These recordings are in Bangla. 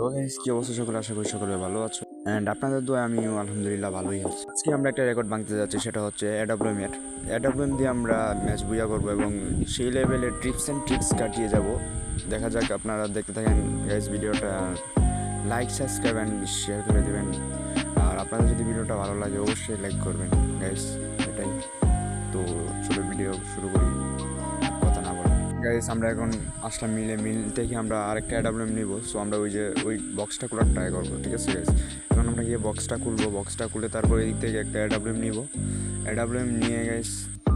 তো কি অবস্থা সকলে? আশা করি সকলে ভালো আছো। অ্যান্ড আপনাদের দোয়া আমিও আলহামদুলিল্লাহ ভালোই আছি। আজকে আমরা একটা রেকর্ড ভাঙতে যাচ্ছি, সেটা হচ্ছে এডাব্লিউএম এর। এডাব্লিউএম দিয়ে আমরা ম্যাচ বুঝা করব এবং সেই লেভেলের ট্রিপস অ্যান্ড ট্রিক্স কাটিয়ে যাব। দেখা যাক আপনারা দেখতে থাকেন গাইজ ভিডিওটা লাইক সাবস্ক্রাইব অ্যান্ড শেয়ার করে দেবেন। আর আপনাদের যদি ভিডিওটা ভালো লাগে, অবশ্যই লাইক করবেন গাইজ এটাই। তো চলো ভিডিও শুরু করি। গাইজ আমরা এখন আসলাম মিলে, মিল থেকে আমরা আরেকটা অ্যাডাবলেম নিব। সো আমরা ওই যে, ওই বক্সটা খোলার ট্রাই করব, ঠিক আছে গাইজ এখন আমরা গিয়ে বক্সটা খুলবো বক্সটা খুলে তারপর এদিক থেকে একটা অ্যাডাবলেম নিব। অ্যাডাবলেম নিয়ে গাইজ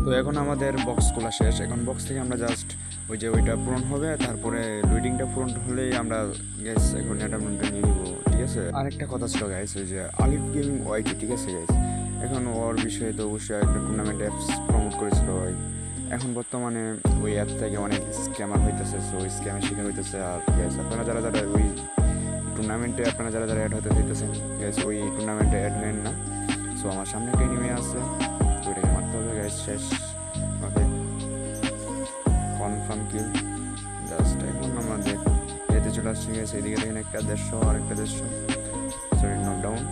তো এখন আমাদের বক্স খোলা শেষ। এখন বক্স থেকে আমরা জাস্ট ওই যে, ওইটা পূরণ হবে, তারপরে লুইডিংটা পূরণ হলেই আমরা গ্যাস এখন অ্যাডাবলেমটা নিয়ে নিব, ঠিক আছে? আরেকটা কথা ছিল গাইজ ওই যে আলিফ গেমিং ওয়াইটি ঠিক আছে গাইজ এখন ওর বিষয়ে তো অবশ্যই একটা টুর্নামেন্ট অ্যাপস প্রমোট করেছিল ওই এখন বর্তমানে ওই অ্যাপ থেকে অনেক স্ক্যামার হইতেছে সো স্ক্যামের শিকার হইতেছে, আর গ্যাস আপনারা যারা যারা ওই টুর্নামেন্টে আপনারা যারা যারা অ্যাড হতে হইতেছেন গ্যাস ওই টুর্নামেন্টে অ্যাড হবেন না। সো আমার সামনে একটা নেমে আছে, ওইটাকে মারতে হবে গ্যাস শেষ। ওকে। কনফার্ম কিল জাস্ট এখন আমাদের এতে চলে আসছে গেছে এদিকে দেখেন একটা দেড়শো আর একটা দেড়শো। সরি নকডাউন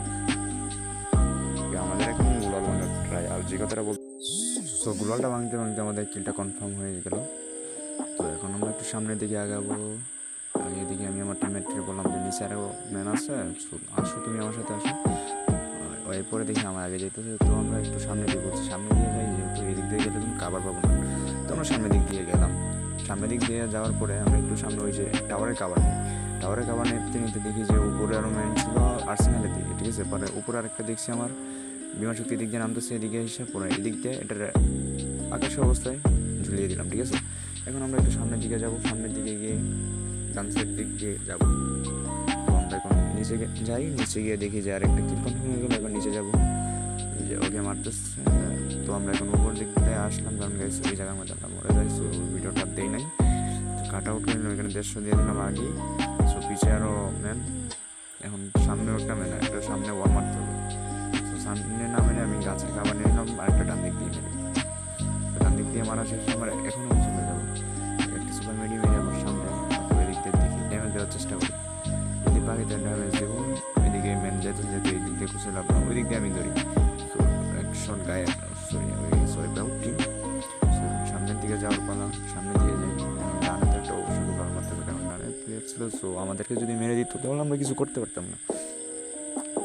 আমাদের এখন গুলাল ট্রাই আর যে কথাটা বল সো গুলালটা ভাঙতে ভাঙতে আমাদের কিলটা কনফার্ম হয়ে গেল। তো এখন আমরা একটু সামনের দিকে আগাবো। আর এদিকে, আমি আমার টিমমেটকে বললাম যে নিচে আরও ম্যান আছে? আসো তুমি আমার সাথে আসো। এরপরে দেখি আমার আগে যেতেছে তো আমরা একটু সামনে দিয়ে বলছি সামনে দিয়ে যাই যেহেতু এদিক দিয়ে গেলে তুমি কাবার পাবো না। তো আমরা সামনের দিক দিয়ে গেলাম। সামনের দিক দিয়ে যাওয়ার পরে আমরা একটু সামনে ওই যে টাওয়ারের কাবার নিই। টাওয়ারের কাবার নিতে নিতে দেখি যে উপরে আরও ম্যান ছিল আর্সেনালের দিকে, ঠিক আছে? পরে উপরে আরেকটা দেখছি আমার। বিমান শক্তি দিক দিয়ে নামতেছে, এদিকে এসে পরে এদিক দিয়ে এটার আকাশ অবস্থায় ঝুলিয়ে দিলাম, ঠিক আছে? এখন আমরা একটু সামনের দিকে যাব, সামনের দিকে গিয়ে ডান সাইড দিক দিয়ে যাব। আমরা এখন নিচে যাই, নিচে গিয়ে দেখি যে আরেকটা কনফার্ম হয়ে গেলো, এখন নিচে যাব। যে ওকে মারতেছে, তো আমরা এখন উপর দিক দিয়ে আসলাম, কারণ গাইছে ওই জায়গার মধ্যে আমরা মরে যাই সো ভিডিওটা দেই নাই। তো কাট আউট করে এখানে দেড়শো দিয়ে দিলাম আগে সো পিছে আরও ম্যান এখন সামনেও একটা ম্যান একটা সামনে ওয়াল মারা শেষ আমার এখন আমি চলে যাব একটা সুপার মেডি মেরে আমার সামনে অথবা এদিক দিয়ে দেখি ড্যামেজ দেওয়ার চেষ্টা করি। যদি পারি তাহলে ড্যামেজ দেবো। এদিকে ম্যান যেতে যেতে দিক দিয়ে খুশি লাভ ওই দিক দিয়ে আমি ধরি। তো এক শট গায়ে সরি ওই সরি ব্যাউটি সামনের দিকে যাওয়ার পালা, সামনের দিকে যাই। ডানে তো একটা অবশ্যই গোল মারতে হবে কারণ ডানে প্লেয়ার ছিল। সো আমাদেরকে যদি মেরে দিত, তাহলে আমরা কিছু করতে পারতাম না।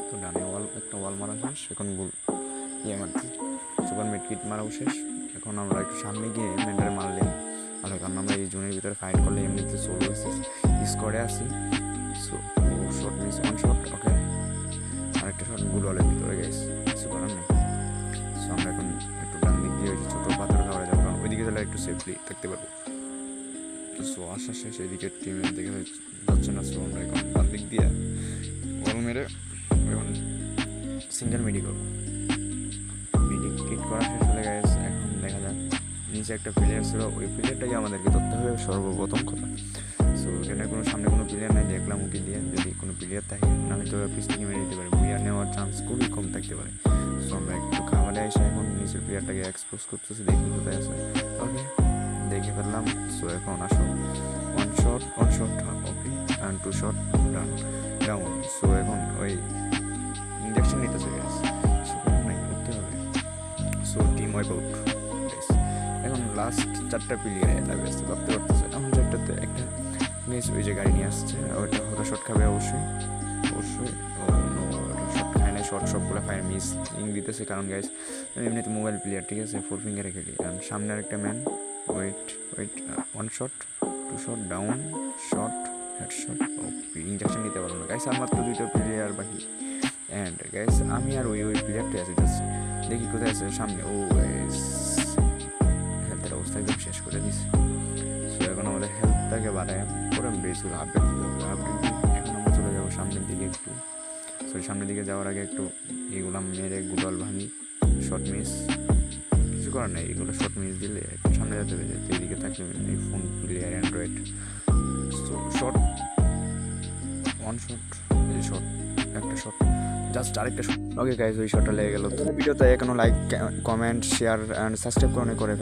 তো ডানে ওয়াল একটা ওয়াল মারা শেষ, এখন গোল। ইয়ে মারছি। সুপার মিড কিট মারাও শেষ। এখন আমরা একটু সামনে গিয়ে মেন্ডারে মারলে ভালো কারণ আমরা এই জোনের ভিতরে ফাইট করলে এমনিতে সোলো স্কোয়াডে আসি so short miss one shot okay আরেকটা শট গুল হলের ভিতরে গেছে কিছু করার নেই। সো আমরা এখন একটু ডান দিক দিয়ে ওই ছোটো পাথর খাওয়া যাব। কারণ ওইদিকে গেলে একটু সেফলি থাকতে পারব। সো আসা শেষ এদিকে টিমের দিকে যাচ্ছে না। সো আমরা এখন ডান দিক দিয়ে বল মেরে এখন সিঙ্গেল মিডি করব। কিট করা শেষ হলে গেছে নিচে একটা প্লেয়ার ছিল, ওই প্লেয়ারটাই আমাদেরকে ধরতে হবে সর্বপ্রথম কথা। সো এখানে কোনো, সামনে কোনো প্লেয়ার নাই, দেখলাম ওকে দিয়ে। যদি কোনো প্লেয়ার থাকে না হয়তো পিস থেকে মেরে দিতে পারে। প্লেয়ার নেওয়ার চান্স খুবই কম থাকতে পারে। সো আমরা একটু খাবারে এসে এখন নিচের প্লেয়ারটাকে এক্সপোজ করতেছি, দেখি কোথায় আছে। ওকে দেখে ফেললাম। সো এখন আসো। One shot one shot okay and two shot done down so এখন ওই ইঞ্জেকশন নিতেছে গ্যাস সো নাই করতে হবে। So team wipe out last চারটা প্লেয়ার এটা ব্যস্ত, ভাবতে পারতেছে এখন চারটাতে একটা মিস ওই যে গাড়ি নিয়ে আসছে ওইটা হয়তো শর্ট খাবে অবশ্যই। অবশ্যই। শর্ট না শর্ট সবগুলো খায় মিস ইং দিতেছে। কারণ গাইস এমনিতে মোবাইল প্লেয়ার ঠিক আছে? ফোর ফিঙ্গারে খেলি। আর সামনে আরেকটা man wait wait one shot two shot down shot head shot injection নিতে পারব না। গাইস আমার তো দুইটা প্লেয়ার বাকি। অ্যান্ড গাইস আমি আর ওই ওই প্লেয়ারটাই আছে জাস্ট দেখি কোথায় আছে সামনে। ও গাইস করে দিছে। সো এখন আমাদের হেলথটাকে বাড়ায় পরে বেসগুলো আপডেট দিতে আপডেট আমরা চলে যাব সামনের দিকে একটু। সো সামনের দিকে যাওয়ার আগে একটু এগুলো মেরে গুগল ভাঙি শর্ট মিস কিছু করার নেই, এগুলো শর্ট মিস দিলে একটু সামনে যেতে হবে, যেহেতু এদিকে থাকলে এই phone player android so short one shot এই শট একটা শট জাস্ট আরেকটা শট ওকে গাইজ ওই শটটা লেগে গেল। ভিডিওতে এখনও like comment share and subscribe করে করে